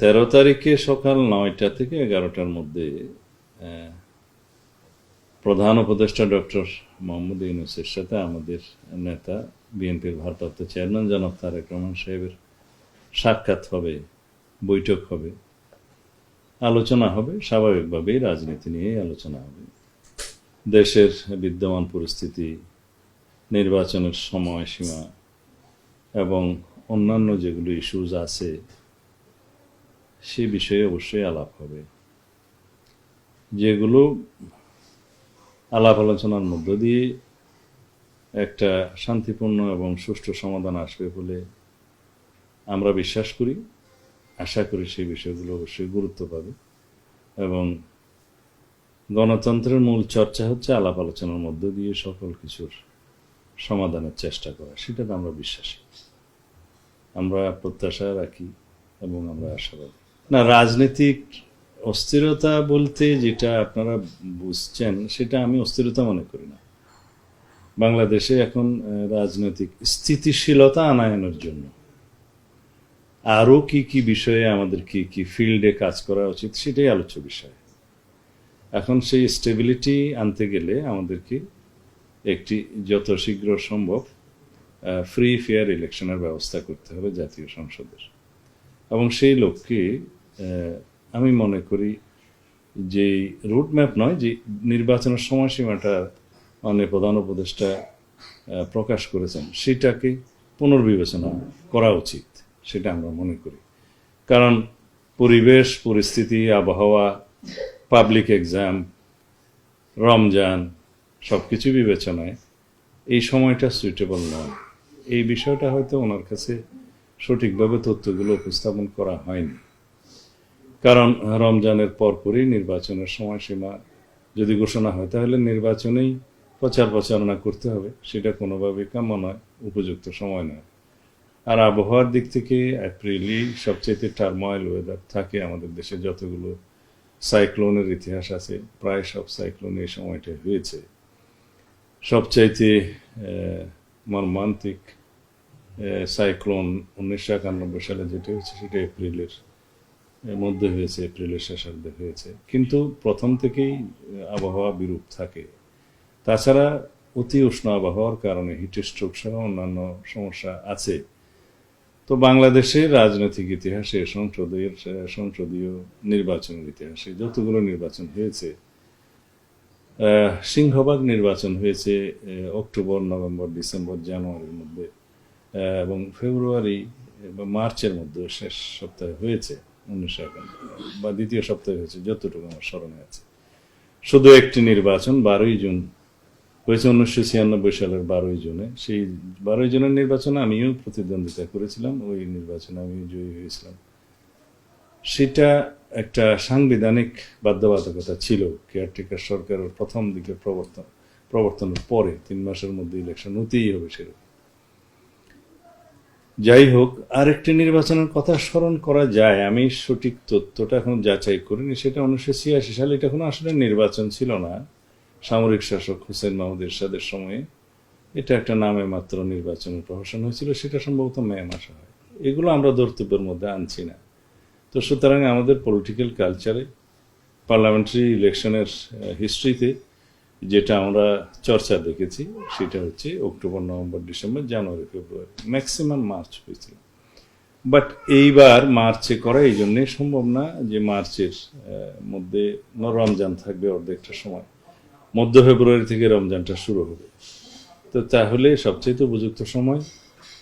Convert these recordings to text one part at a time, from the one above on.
তেরো তারিখে সকাল নয়টা থেকে এগারোটার মধ্যে প্রধান উপদেষ্টা ডক্টর মোহাম্মদ ইউনুসের সাথে আমাদের নেতা, বিএনপির ভারপ্রাপ্ত চেয়ারম্যান জনাব তারেক রহমান সাহেবের সাক্ষাৎ হবে, বৈঠক হবে। আলোচনা হবে, স্বাভাবিকভাবেই রাজনীতি নিয়েই আলোচনা হবে। দেশের বিদ্যমান পরিস্থিতি, নির্বাচনের সময়সীমা এবং অন্যান্য যেগুলো ইস্যুজ আছে সে বিষয়ে অবশ্যই আলাপ হবে। যেগুলো আলাপ আলোচনার মধ্য দিয়ে একটা শান্তিপূর্ণ এবং সুষ্ঠু সমাধান আসবে বলে আমরা বিশ্বাস করি। আশা করি সেই বিষয়গুলো অবশ্যই গুরুত্ব পাবে এবং গণতন্ত্রের মূল চর্চা হচ্ছে আলাপ আলোচনার মধ্য দিয়ে সকল কিছুর সমাধানের চেষ্টা করা, সেটাতে আমরা বিশ্বাসী। আমরা প্রত্যাশা রাখি এবং আমরা আশাবাদী। না, রাজনৈতিক অস্থিরতা বলতে যেটা আপনারা বুঝছেন, সেটা আমি অস্থিরতা মনে করি না। বাংলাদেশে এখন রাজনৈতিক স্থিতিশীলতা আনায়নের জন্য। আরও কি কি বিষয়ে আমাদের কি কি ফিল্ডে কাজ করা উচিত, সেটাই আলোচ্য বিষয়। এখন সেই স্টেবিলিটি আনতে গেলে আমাদেরকে একটি যত শীঘ্র সম্ভব ফ্রি ফেয়ার ইলেকশনের ব্যবস্থা করতে হবে জাতীয় সংসদের। এবং সেই লক্ষ্যে আমি মনে করি যে রুট ম্যাপ নয়, যে নির্বাচনের সময়সীমাটা মাননীয় প্রধান উপদেষ্টা প্রকাশ করেছেন, সেটাকে পুনর্বিবেচনা করা উচিত, সেটা আমরা মনে করি। কারণ পরিবেশ, পরিস্থিতি, আবহাওয়া পাবলিক এক্সাম রমজান সব কিছু বিবেচনায় এই সময়টা সুইটেবল নয়। এই বিষয়টা হয়তো ওনার কাছে সঠিকভাবে তথ্যগুলো উপস্থাপন করা হয়নি। কারণ রমজানের পরপরই নির্বাচনের সময়সীমা যদি ঘোষণা হয়, তাহলে নির্বাচনেই প্রচার প্রচারণা করতে হবে। সেটা কোনোভাবে কাম্য নয়, উপযুক্ত সময় নয়। আর আবহাওয়ার দিক থেকে এপ্রিলই সবচেয়ে টার্ময়েল ওয়েদার থাকে আমাদের দেশে। যতগুলো সাইক্লোনের ইতিহাস আছে, প্রায় সব সাইক্লোন এই সময়টা হয়েছে। সবচাইতে মর্মান্তিক সাইক্লোন উনিশশো একানব্বই সালে যেটা হয়েছে, সেটা এপ্রিলের মধ্যে হয়েছে, এপ্রিলের শেষার্ধে হয়েছে। কিন্তু প্রথম থেকেই আবহাওয়া বিরূপ থাকে। তাছাড়া অতি উষ্ণ আবহাওয়ার কারণে হিট স্ট্রোক সহ অন্যান্য সমস্যা আছে। তো বাংলাদেশের রাজনৈতিক ইতিহাসে সংসদের, সংসদীয় নির্বাচনের ইতিহাসে যতগুলো নির্বাচন হয়েছে সিংহভাগ নির্বাচন হয়েছে অক্টোবর, নভেম্বর, ডিসেম্বর, জানুয়ারির মধ্যে এবং ফেব্রুয়ারি বা মার্চের মধ্যে শেষ সপ্তাহে হয়েছে। উনিশশো একান্ন, বা দ্বিতীয় সপ্তাহে হয়েছে, যতটুকু আমার স্মরণে আছে। শুধু একটি নির্বাচন, বারোই জুন হয়েছে উনিশশো ছিয়ানব্বই সালের বারোই জুনে। সেই বারোই জুনের নির্বাচনে আমিও প্রতিদ্বন্দ্বিতা করেছিলাম, ওই নির্বাচনে আমিও জয়ী হয়েছিলাম। সেটা একটা সাংবিধানিক বাধ্যবাধকতা ছিল কেয়ারটেকার সরকারের প্রথম দিকে প্রবর্তন, প্রবর্তনের পরে, তিন মাসের মধ্যে ইলেকশন হতেই হবে সেরকম। যাই হোক, আরেকটি নির্বাচনের কথা স্মরণ করা যায়। আমি সঠিক তথ্যটা এখন যাচাই করিনি, সেটা উনিশশো ছিয়াশি সালে, এটা কোনো আসলে নির্বাচন ছিল না। সামরিক শাসক হোসেন মাহমুদ এরশাদের সময়ে এটা একটা নামে মাত্র নির্বাচনের প্রহসন হয়েছিল, সেটা সম্ভবত মে মাসে হয়। এগুলো আমরা ধর্তব্যের মধ্যে আনছি না। তো সুতরাং আমাদের পলিটিক্যাল কালচারে পার্লামেন্টারি ইলেকশনের হিস্ট্রিতে যেটা আমরা চর্চা দেখেছি, সেটা হচ্ছে October, November, December, January, February, maximum March হয়েছিল। বাট এইবার মার্চে করা এই জন্যে সম্ভব না যে মার্চের মধ্যে রমজান থাকবে অর্ধেকটা সময়। মধ্য ফেব্রুয়ারি থেকে রমজানটা শুরু হবে। তো তাহলে সবচেয়ে উপযুক্ত সময়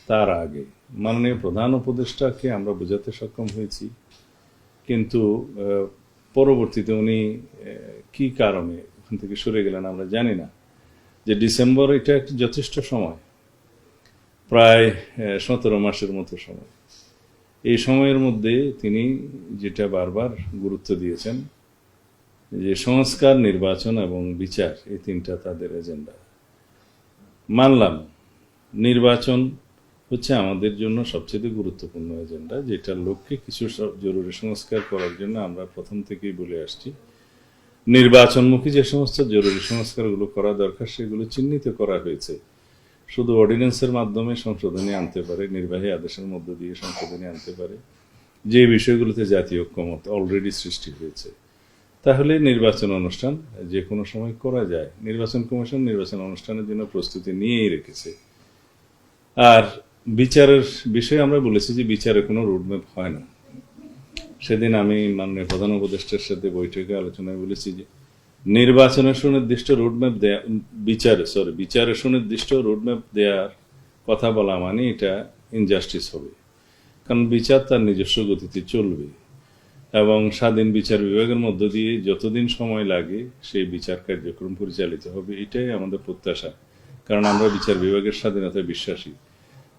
তার আগে। মাননীয় প্রধান উপদেষ্টাকে আমরা বোঝাতে সক্ষম হয়েছি। কিন্তু পরবর্তীতে উনি কি কারণে ওখান থেকে সরে গেলেন, আমরা জানি না, যে ডিসেম্বর এটা একটা যথেষ্ট সময়, প্রায় সতেরো মাসের মতো সময়। এই সময়ের মধ্যে তিনি যেটা বারবার গুরুত্ব দিয়েছেন, যে সংস্কার, নির্বাচন এবং বিচার, এই তিনটা তাদের এজেন্ডা। মানলাম, নির্বাচন হচ্ছে আমাদের জন্য সবচেয়ে গুরুত্বপূর্ণ এজেন্ডা যেটার লক্ষ্যে কিছু জরুরি সংস্কার করার জন্য আমরা প্রথম থেকেই বলে আসছি। নির্বাচনমুখী যে সমস্ত জরুরি সংস্কারগুলো করা দরকার, সেগুলো চিহ্নিত করা হয়েছে। শুধু অর্ডিন্যান্সের মাধ্যমে সংশোধনী আনতে পারে, নির্বাহী আদেশের মধ্য দিয়ে সংশোধনী আনতে পারে, যে বিষয়গুলোতে জাতীয় ঐক্যমত অলরেডি সৃষ্টি হয়েছে। তাহলে নির্বাচন অনুষ্ঠান যে কোনো সময় করা যায়। নির্বাচন কমিশন নির্বাচন অনুষ্ঠানের জন্য প্রস্তুতি নিয়েই রেখেছে। আর বিচারের বিষয়ে আমরা বলেছি যে বিচারে কোনো রোডম্যাপ হয় না। সেদিন আমি মাননীয় প্রধান উপদেষ্টার সাথে বৈঠকে আলোচনায় বলেছি যে নির্বাচনের সুনির্দিষ্ট রোডম্যাপ দেয়া, বিচারে সরি বিচারের সুনির্দিষ্ট রোডম্যাপ দেওয়ার কথা বলা মানে এটা ইনজাস্টিস হবে। কারণ বিচার তার নিজস্ব গতিতে চলবে এবং স্বাধীন বিচার বিভাগের মধ্য দিয়ে যতদিন সময় লাগে সেই বিচার কার্যক্রম পরিচালিত হবে, এটাই আমাদের প্রত্যাশা। কারণ আমরা বিচার বিভাগের স্বাধীনতায় বিশ্বাসী।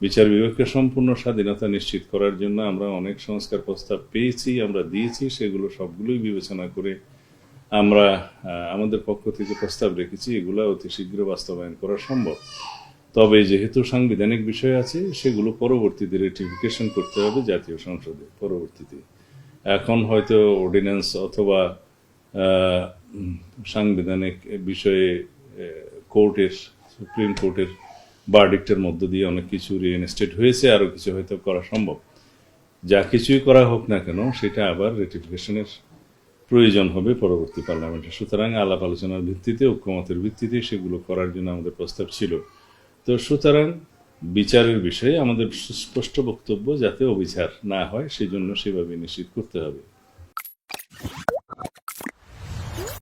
বিচার বিভাগকে সম্পূর্ণ স্বাধীনতা নিশ্চিত করার জন্য আমরা অনেক সংস্কার প্রস্তাব পেয়েছি, আমরা দিয়েছি, সেগুলো সবগুলোই বিবেচনা করে আমরা আমাদের পক্ষ থেকে প্রস্তাব রেখেছি, এগুলো অতি শীঘ্র বাস্তবায়ন করা সম্ভব। তবে যেহেতু সাংবিধানিক বিষয় আছে, সেগুলো পরবর্তীতে রেটিফিকেশন করতে হবে জাতীয় সংসদে, পরবর্তীতে। এখন হয়তো অর্ডিন্যান্স অথবা সাংবিধানিক বিষয়ে কোর্টের সুপ্রিম কোর্টের বার্ডিক্টের মধ্য দিয়ে অনেক কিছু রিইনস্টেট হয়েছে, আরও কিছু হয়তো করা সম্ভব। যা কিছুই করা হোক না কেন, সেটা আবার রেটিফিকেশনের প্রয়োজন হবে পরবর্তী পার্লামেন্টে সুতরাং আলাপ আলোচনার ভিত্তিতে, ঐক্যমতের ভিত্তিতে সেগুলো করার জন্য আমাদের প্রস্তাব ছিল। তো সুতরাং বিচারের বিষয়ে আমাদের সুস্পষ্ট বক্তব্য, যাতে অবিচার না হয়, সেজন্য সেভাবে নিশ্চিত করতে হবে।